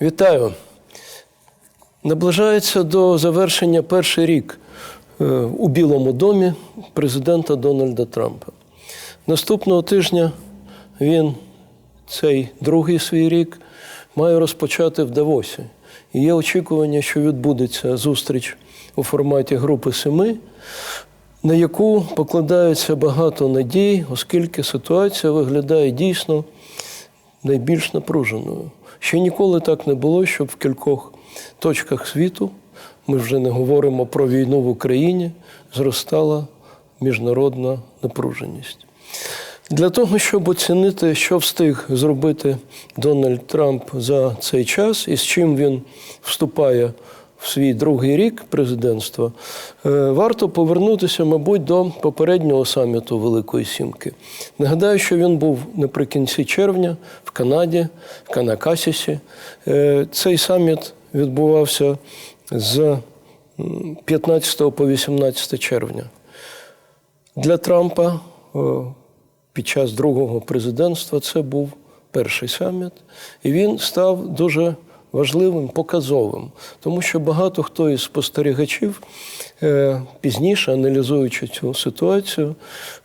Вітаю. Наближається до завершення перший рік е, у Білому домі президента Дональда Трампа. Наступного тижня він цей другий свій рік має розпочати в Давосі. І є очікування, що відбудеться зустріч у форматі Групи Семи, на яку покладається багато надій, оскільки ситуація виглядає дійсно найбільш напруженою. Ще ніколи так не було, щоб в кількох точках світу, ми вже не говоримо про війну в Україні, зростала міжнародна напруженість. Для того, щоб оцінити, що встиг зробити Дональд Трамп за цей час і з чим він вступає в свій другий рік президентства, е, варто повернутися, мабуть, до попереднього саміту Великої Сімки. Нагадаю, що він був наприкінці червня в Канаді, в Канакасісі. Е, Цей саміт відбувався з 15 по 18 червня. Для Трампа під час другого президентства це був перший саміт, і він став дуже важливим, показовим, тому що багато хто із спостерігачів е, пізніше, аналізуючи цю ситуацію,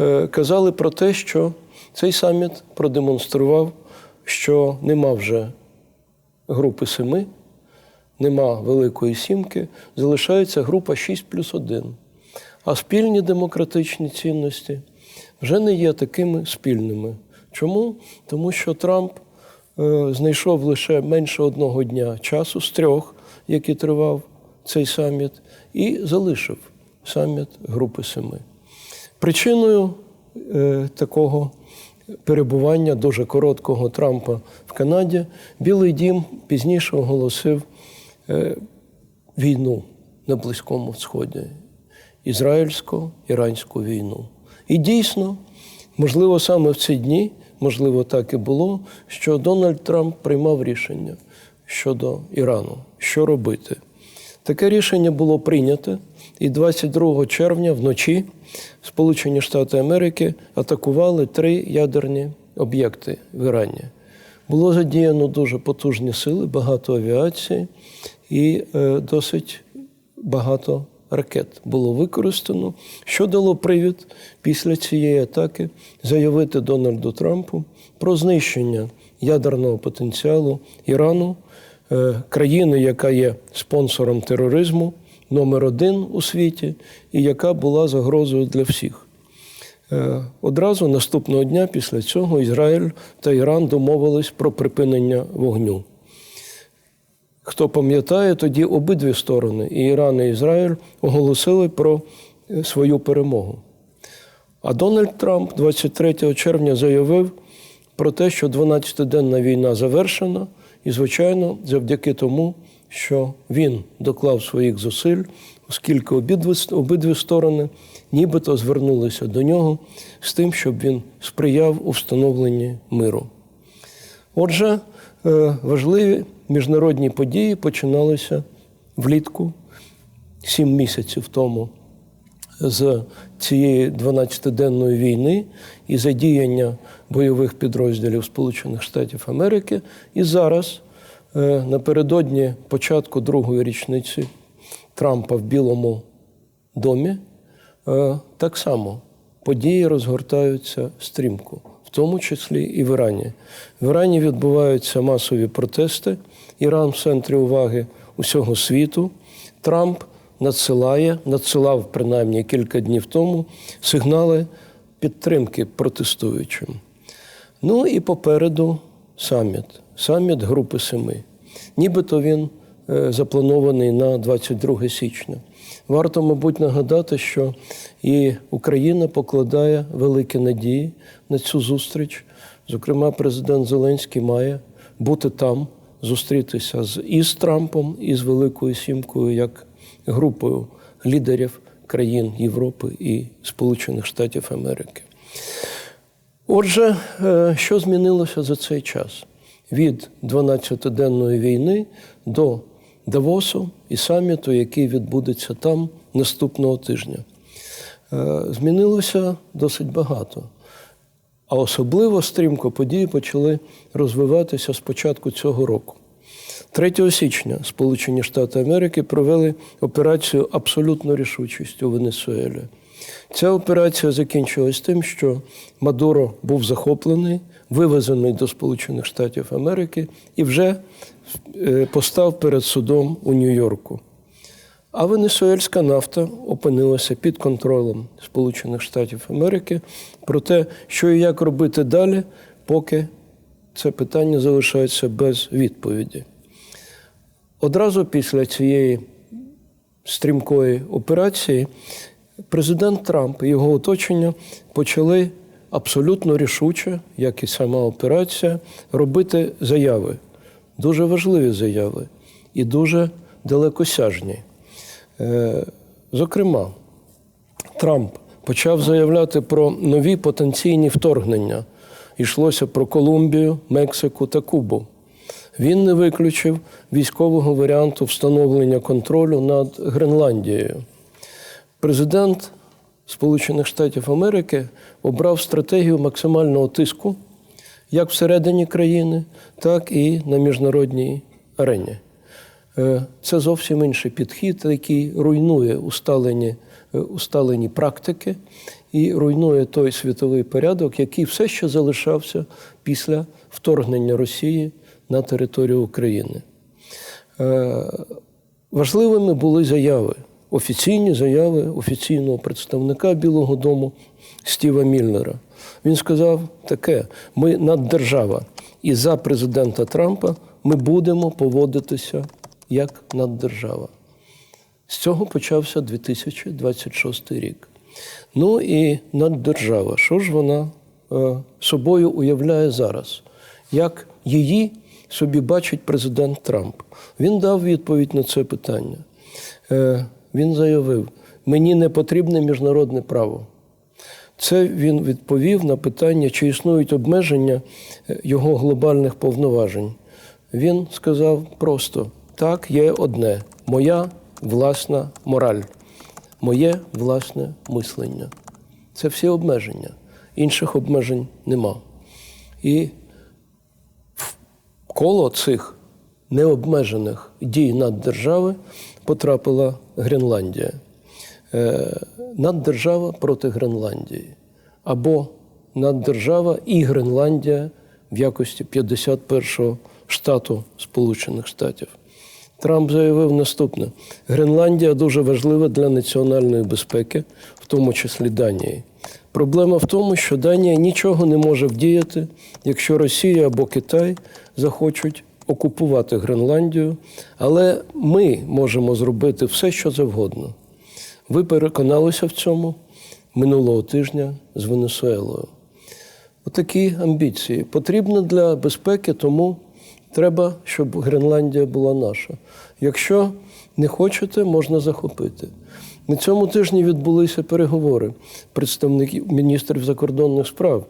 е, казали про те, що цей саміт продемонстрував, що нема вже групи семи, нема Великої Сімки, залишається група 6 плюс 1. А спільні демократичні цінності вже не є такими спільними. Чому? Тому що Трамп знайшов лише менше одного дня часу з трьох, який тривав цей саміт, і залишив саміт Групи Семи. Причиною е, такого перебування дуже короткого Трампа в Канаді Білий дім пізніше оголосив е, війну на Близькому Сході, ізраїльсько-іранську війну. І дійсно, можливо, саме в ці дні, можливо, так і було, що Дональд Трамп приймав рішення щодо Ірану, що робити. Таке рішення було прийнято, і 22 червня вночі Сполучені Штати Америки атакували три ядерні об'єкти в Ірані. Було задіяно дуже потужні сили, багато авіації і е, досить багато ракет було використано, що дало привід після цієї атаки заявити Дональду Трампу про знищення ядерного потенціалу Ірану, е, країни, яка є спонсором тероризму номер один у світі, і яка була загрозою для всіх. Е, Одразу наступного дня після цього Ізраїль та Іран домовились про припинення вогню. Хто пам'ятає, тоді обидві сторони, і Іран, і Ізраїль, оголосили про е, свою перемогу. А Дональд Трамп 23 червня заявив про те, що 12-денна війна завершена, і, звичайно, завдяки тому, що він доклав своїх зусиль, оскільки обидві, обидві сторони нібито звернулися до нього з тим, щоб він сприяв у встановленні миру. Отже, важливі міжнародні події починалися влітку, сім місяців тому, з цієї 12-денної війни і задіяння бойових підрозділів Сполучених Штатів Америки. І зараз, е, напередодні початку другої річниці Трампа в Білому домі, е, так само події розгортаються стрімко, в тому числі і в Ірані. В Ірані відбуваються масові протести. Іран в центрі уваги усього світу. Трамп надсилає, надсилав принаймні кілька днів тому сигнали підтримки протестуючим. Ну і попереду саміт, саміт Групи Семи. Нібито він е, запланований на 22 січня. Варто, мабуть, нагадати, що і Україна покладає великі надії на цю зустріч. Зокрема, президент Зеленський має бути там, зустрітися з і з Трампом, і з Великою Сімкою, як групою лідерів країн Європи і Сполучених Штатів Америки. Отже, е, що змінилося за цей час? Від 12-денної війни до Давосу і саміту, який відбудеться там наступного тижня. Е, Змінилося досить багато. А особливо стрімко події почали розвиватися з початку цього року. 3 січня Сполучені Штати Америки провели операцію абсолютно рішучість у Венесуелі. Ця операція закінчилась тим, що Мадуро був захоплений, вивезений до Сполучених Штатів Америки і вже постав перед судом у Нью-Йорку. А венесуельська нафта опинилася під контролем Сполучених Штатів Америки. Про те, що і як робити далі, поки це питання залишається без відповіді. Одразу після цієї стрімкої операції президент Трамп і його оточення почали абсолютно рішуче, як і сама операція, робити заяви, дуже важливі заяви і дуже далекосяжні. Е, Зокрема, Трамп почав заявляти про нові потенційні вторгнення. Йшлося про Колумбію, Мексику та Кубу. Він не виключив військового варіанту встановлення контролю над Гренландією. Президент Сполучених Штатів Америки обрав стратегію максимального тиску як всередині країни, так і на міжнародній арені. Е, Це зовсім інший підхід, який руйнує усталені, е, усталені практики і руйнує той світовий порядок, який все ще залишався після вторгнення Росії на територію України. Е, Важливими були заяви, офіційні заяви офіційного представника Білого Дому Стіва Мільнера. Він сказав таке: ми наддержава, і за президента Трампа ми будемо поводитися як наддержава. З цього почався 2026 рік. Ну і наддержава. Що ж вона е, собою уявляє зараз? Як її собі бачить президент Трамп? Він дав відповідь на це питання. Е, він заявив: мені не потрібне міжнародне право. Це він відповів на питання, чи існують обмеження е, його глобальних повноважень. Він сказав просто: так, є одне моя власна мораль, моє власне мислення. Це всі обмеження. Інших обмежень нема. І коло цих необмежених дій наддержави потрапила Гренландія. Е, Наддержава проти Гренландії. Або наддержава і Гренландія в якості 51-го штату Сполучених Штатів. Трамп заявив наступне: Гренландія дуже важлива для національної безпеки, в тому числі Данії. Проблема в тому, що Данія нічого не може вдіяти, якщо Росія або Китай захочуть окупувати Гренландію, але ми можемо зробити все, що завгодно. Ви переконалися в цьому минулого тижня з Венесуелою. Отакі амбіції потрібно для безпеки, тому треба, щоб Гренландія була наша. Якщо не хочете, можна захопити. На цьому тижні відбулися переговори представників міністрів закордонних справ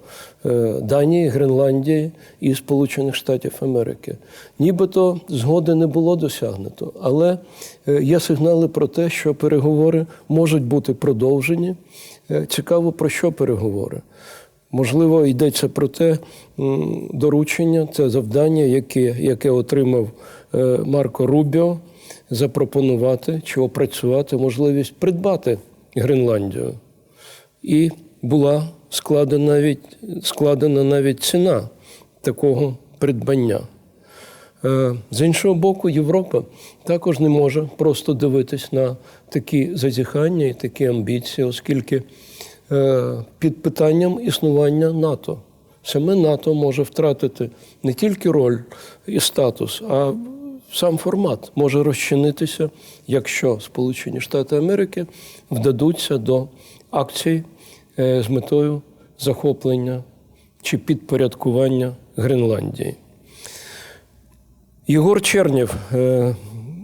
е, Данії, Гренландії і Сполучених Штатів Америки. Нібито згоди не було досягнуто, але е, є сигнали про те, що переговори можуть бути продовжені. Е, Цікаво, про що переговори. Можливо, йдеться про те доручення, це завдання, яке, яке отримав Марко Рубіо, запропонувати чи опрацювати можливість придбати Гренландію. І була складена навіть, складена навіть ціна такого придбання. Е, З іншого боку, Європа також не може просто дивитись на такі зазіхання і такі амбіції, оскільки е, під питанням існування НАТО. Саме НАТО може втратити не тільки роль і статус, а сам формат може розчинитися, якщо Сполучені Штати Америки вдадуться до акцій е, з метою захоплення чи підпорядкування Гренландії. Єгор Чернєв, е,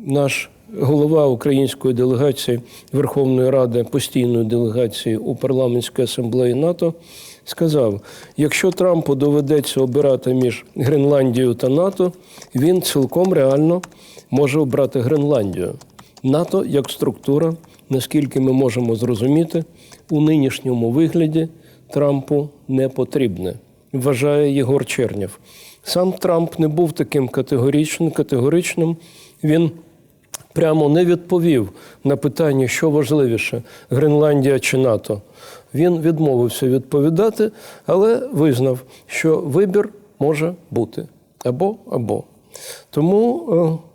наш голова української делегації Верховної Ради постійної делегації у парламентській асамблеї НАТО, сказав: якщо Трампу доведеться обирати між Гренландією та НАТО, він цілком реально може обрати Гренландію. НАТО як структура, наскільки ми можемо зрозуміти, у нинішньому вигляді Трампу не потрібне, вважає Єгор Чернєв. Сам Трамп не був таким категоричним. категоричним. Він прямо не відповів на питання, що важливіше Гренландія чи НАТО. Він відмовився відповідати, але визнав, що вибір може бути або або. Тому е,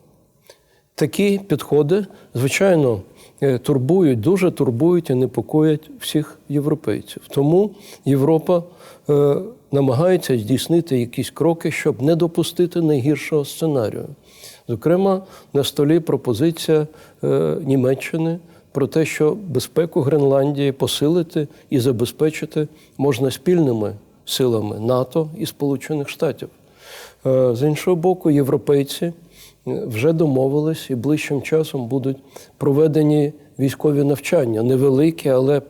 такі підходи, звичайно, е, турбують, дуже турбують і непокоять всіх європейців. Тому Європа е, намагається здійснити якісь кроки, щоб не допустити найгіршого сценарію. Зокрема, на столі пропозиція е, Німеччини про те, що безпеку Гренландії посилити і забезпечити можна спільними силами НАТО і Сполучених Штатів. Е, З іншого боку, європейці е, вже домовились і ближчим часом будуть проведені військові навчання. Невеликі, але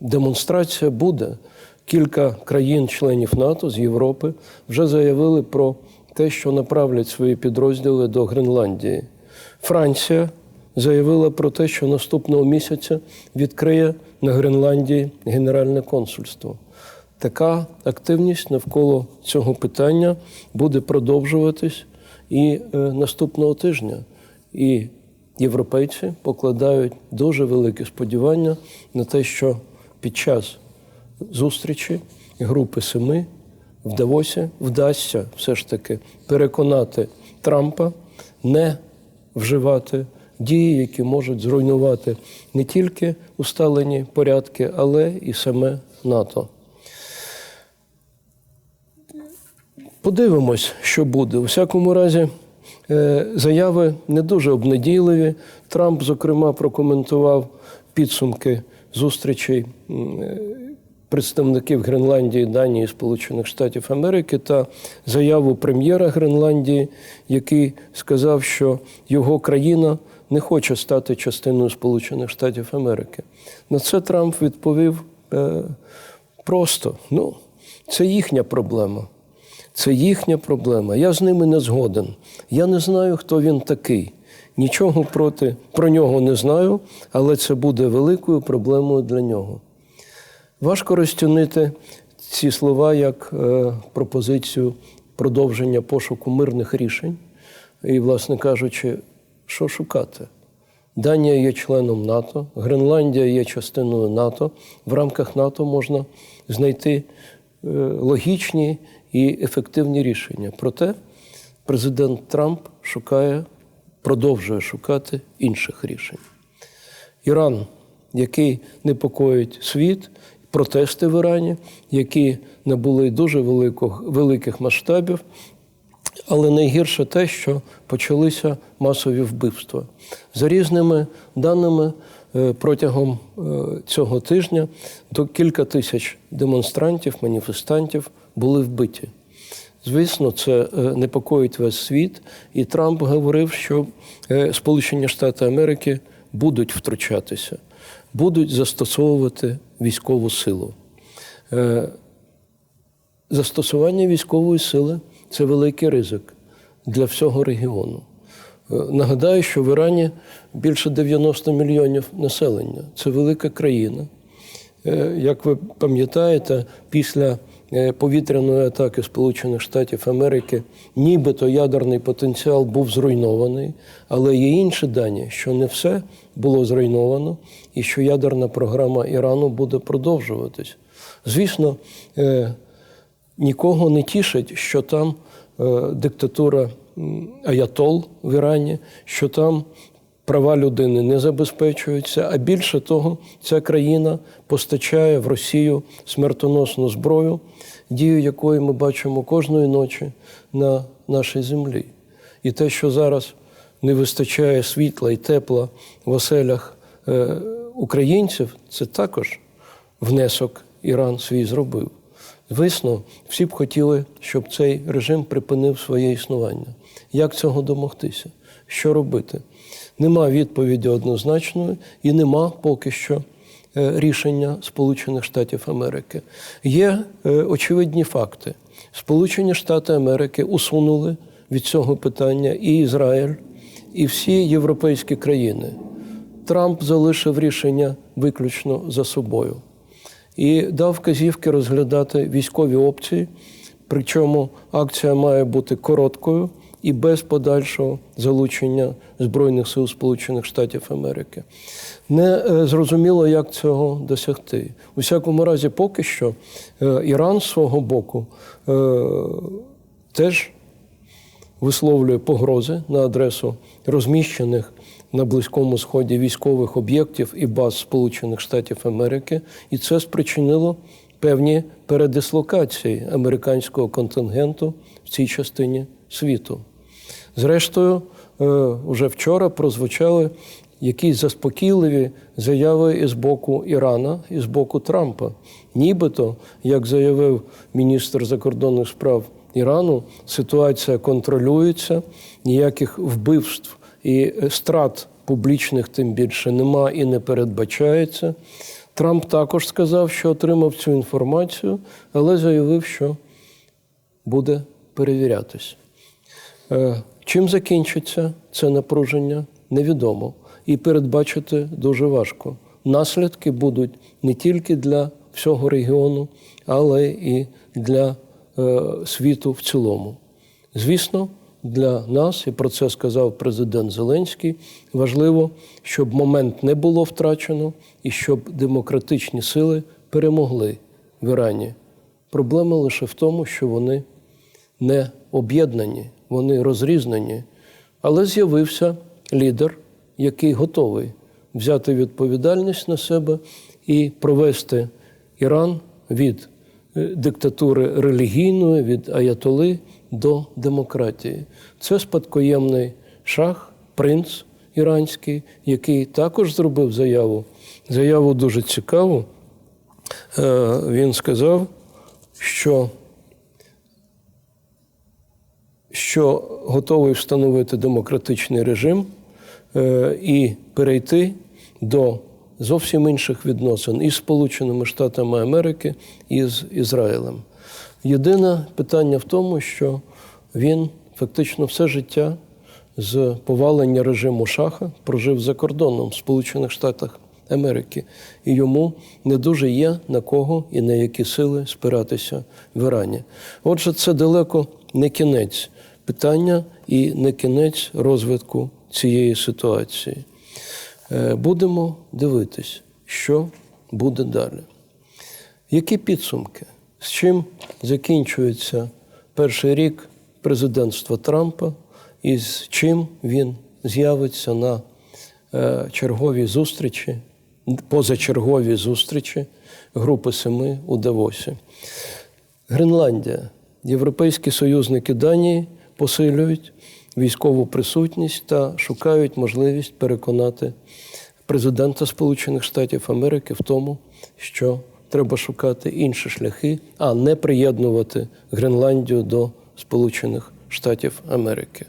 демонстрація буде. Кілька країн-членів НАТО з Європи вже заявили про те, що направлять свої підрозділи до Гренландії. Франція заявила про те, що наступного місяця відкриє на Гренландії Генеральне консульство. Така активність навколо цього питання буде продовжуватись і е, наступного тижня. І європейці покладають дуже велике сподівання на те, що під час зустрічі Групи Семи в Давосі вдасться все ж таки переконати Трампа не вживати дії, які можуть зруйнувати не тільки усталені порядки, але і саме НАТО. Подивимось, що буде. У всякому разі, е, заяви не дуже обнадійливі. Трамп, зокрема, прокоментував підсумки зустрічей е, представників Гренландії, Данії, Сполучених Штатів Америки та заяву прем'єра Гренландії, який сказав, що його країна не хоче стати частиною Сполучених Штатів Америки. На це Трамп відповів е, просто: ну, це їхня проблема. Це їхня проблема. Я з ними не згоден. Я не знаю, хто він такий. Нічого проти про нього не знаю, але це буде великою проблемою для нього. Важко розцінити ці слова як е, пропозицію продовження пошуку мирних рішень. І, власне кажучи, що шукати? Данія є членом НАТО, Гренландія є частиною НАТО. В рамках НАТО можна знайти е, логічні і ефективні рішення. Проте президент Трамп шукає, продовжує шукати інших рішень. Іран, який непокоїть світ, протести в Ірані, які набули дуже великих, великих масштабів. Але найгірше те, що почалися масові вбивства. За різними даними, е, протягом е, цього тижня до кілька тисяч демонстрантів, маніфестантів були вбиті. Звісно, це е, непокоїть весь світ, і Трамп говорив, що Сполучені Штати Америки будуть втручатися, будуть застосовувати військову силу. Е, Застосування військової сили це великий ризик для всього регіону. Е, Нагадаю, що в Ірані більше 90 мільйонів населення. Це велика країна. Е, Як ви пам'ятаєте, після повітряної атаки Сполучених Штатів Америки нібито ядерний потенціал був зруйнований, але є інші дані, що не все було зруйновано і що ядерна програма Ірану буде продовжуватись. Звісно, е, нікого не тішить, що там е, диктатура Аятол в Ірані, що там права людини не забезпечуються. А більше того, ця країна постачає в Росію смертоносну зброю, дію якої ми бачимо кожної ночі на нашій землі. І те, що зараз не вистачає світла і тепла в оселях е, українців, це також внесок Іран свій зробив. Звісно, всі б хотіли, щоб цей режим припинив своє існування. Як цього домогтися? Що робити? Нема відповіді однозначної і нема поки що е, рішення Сполучених Штатів Америки. Є е, очевидні факти. Сполучені Штати Америки усунули від цього питання і Ізраїль, і всі європейські країни. Трамп залишив рішення виключно за собою і дав вказівки розглядати військові опції Причому акція має бути короткою і без подальшого залучення Збройних сил Сполучених Штатів Америки. Не е, зрозуміло, як цього досягти. У всякому разі, поки що е, Іран з свого боку е, теж висловлює погрози на адресу розміщених на Близькому Сході військових об'єктів і баз Сполучених Штатів Америки, і це спричинило певні передислокації американського контингенту в цій частині світу. Зрештою, е, вже вчора прозвучали якісь заспокійливі заяви із боку Ірана і з боку Трампа. Нібито, як заявив міністр закордонних справ Ірану, ситуація контролюється, ніяких вбивств і страт публічних тим більше нема і не передбачається. Трамп також сказав, що отримав цю інформацію, але заявив, що буде перевірятись. Е, Чим закінчиться це напруження, невідомо. І передбачити дуже важко. Наслідки будуть не тільки для всього регіону, але і для е, світу в цілому. Звісно, для нас, і про це сказав президент Зеленський, важливо, щоб момент не було втрачено і щоб демократичні сили перемогли в Ірані. Проблема лише в тому, що вони не об'єднані, вони розрізнені. Але з'явився лідер, який готовий взяти відповідальність на себе і провести Іран від е, диктатури релігійної, від аятоли до демократії. Це спадкоємний шах, принц іранський, який також зробив заяву. Заяву дуже цікаву. Е, Він сказав, що що готовий встановити демократичний режим е, і перейти до зовсім інших відносин із Сполученими Штатами Америки і з Ізраїлем. Єдине питання в тому, що він фактично все життя з повалення режиму шаха прожив за кордоном в Сполучених Штатах Америки, і йому не дуже є на кого і на які сили спиратися в Ірані. Отже, це далеко не кінець питання і не кінець розвитку цієї ситуації. Е, Будемо дивитись, що буде далі. Які підсумки? З чим закінчується перший рік президентства Трампа, і з чим він з'явиться на е, черговій зустрічі, позачерговій зустрічі Групи Семи у Давосі? Гренландія, європейські союзники Данії посилюють військову присутність та шукають можливість переконати президента Сполучених Штатів Америки в тому, що треба шукати інші шляхи, а не приєднувати Гренландію до Сполучених Штатів Америки.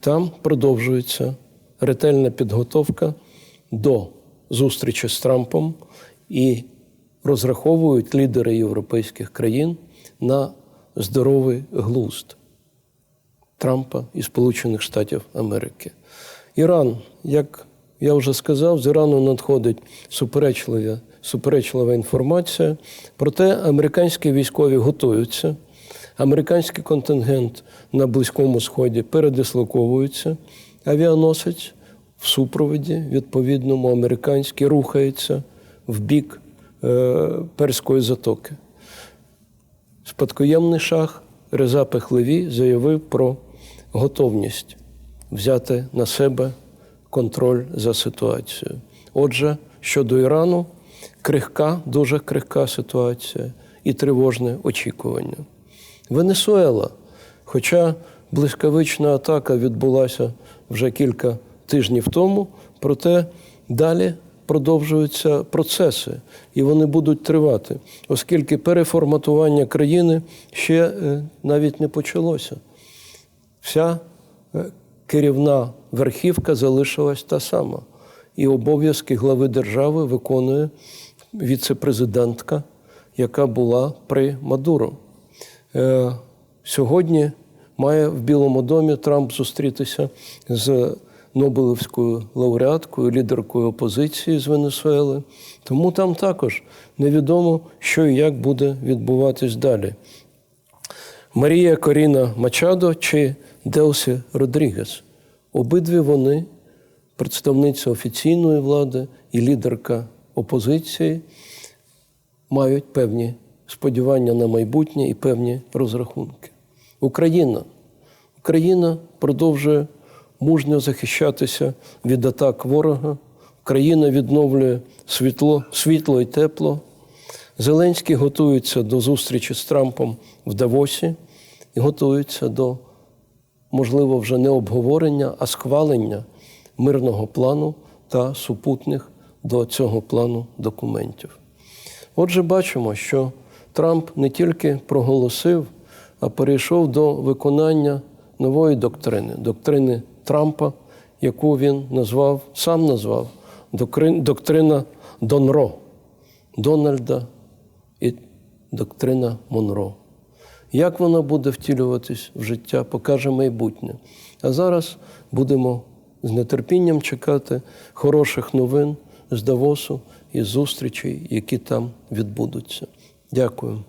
Там продовжується ретельна підготовка до зустрічі з Трампом і розраховують лідери європейських країн на здоровий глузд Трампа і Сполучених Штатів Америки. Іран, як я вже сказав, з Ірану надходить суперечлива, суперечлива інформація. Проте американські військові готуються. Американський контингент на Близькому Сході передислоковується, авіаносець в супроводі відповідному американський рухається в бік е, Перської затоки. Спадкоємний шах Реза Пехлеві заявив про готовність взяти на себе контроль за ситуацією. Отже, щодо Ірану, крихка, дуже крихка ситуація і тривожне очікування. Венесуела, хоча блискавична атака відбулася вже кілька тижнів тому, проте далі продовжуються процеси, і вони будуть тривати, оскільки переформатування країни ще е, навіть не почалося. Вся е, керівна верхівка залишилась та сама. І обов'язки глави держави виконує віце-президентка, яка була при Мадуро. Е, Сьогодні має в Білому домі Трамп зустрітися з Нобелівською лауреаткою, лідеркою опозиції з Венесуели. Тому там також невідомо, що і як буде відбуватись далі. Марія Коріна Мачадо чи Делсі Родрігес. Обидві вони представниця офіційної влади і лідерка опозиції мають певні сподівання на майбутнє і певні розрахунки. Україна. Україна продовжує мужньо захищатися від атак ворога. Україна відновлює світло, світло і тепло. Зеленський готується до зустрічі з Трампом в Давосі і готується до, можливо, вже не обговорення, а схвалення мирного плану та супутних до цього плану документів. Отже, бачимо, що Трамп не тільки проголосив, а перейшов до виконання нової доктрини доктрини Трампа, яку він назвав, сам назвав доктрина Донро, Дональда і доктрина Монро. Як вона буде втілюватись в життя, покаже майбутнє. А зараз будемо з нетерпінням чекати хороших новин з Давосу і зустрічей, які там відбудуться. Дякую.